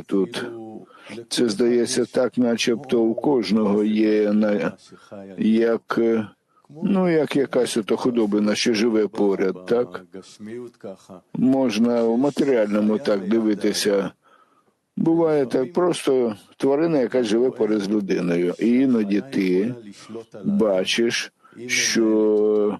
тут. Це здається так, начебто у кожного є на як, ну, як якась ото худобина, що живе поряд, так? Можна в матеріальному так дивитися. Буває так, просто тварина, яка живе поряд з людиною. І іноді ти бачиш, що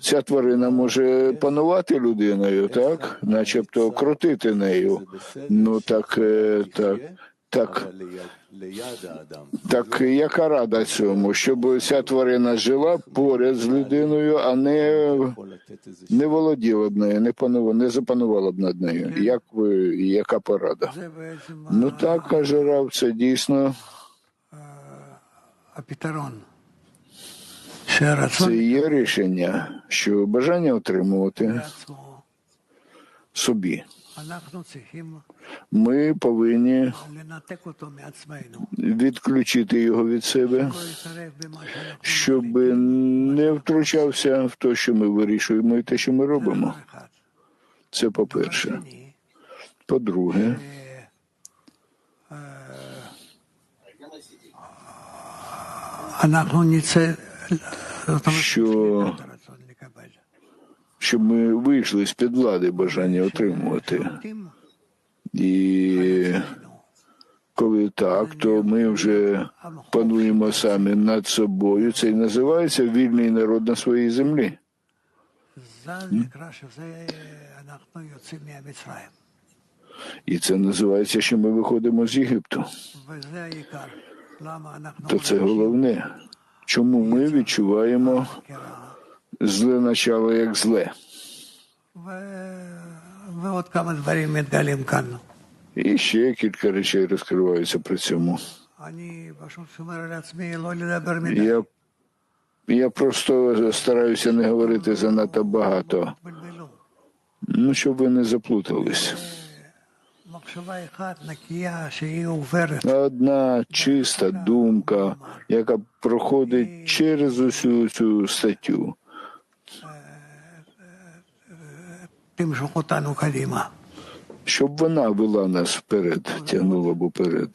Ця тварина може панувати людиною, так, начебто крутити нею. Ну так, е, так, так, так яка рада цьому, щоб ця тварина жила поряд з людиною, а не не володіла б нею, не панувала, не запанувала б над нею. Як ви, яка порада? Ну так каже рав, це дійсно. Апітарон. Це є рішення, що бажання отримувати собі. Ми повинні відключити його від себе, щоб не втручався в те, що ми вирішуємо, і те, що ми робимо. Це по-перше. По-друге, що щоб ми вийшли з під влади бажання отримувати. І коли так, то ми вже пануємо самі над собою. Це і називається вільний народ на своїй землі. І це називається, що ми виходимо з Єгипту. То це головне чому ми відчуваємо зле начало як зле. І ще кілька речей розкриваються при цьому. Я я просто стараюся не говорити занадто багато, ну щоб ви не заплутались. Одна чиста думка, яка проходить через усю цю статтю. Щоб вона вела нас вперед, тягнула б уперед.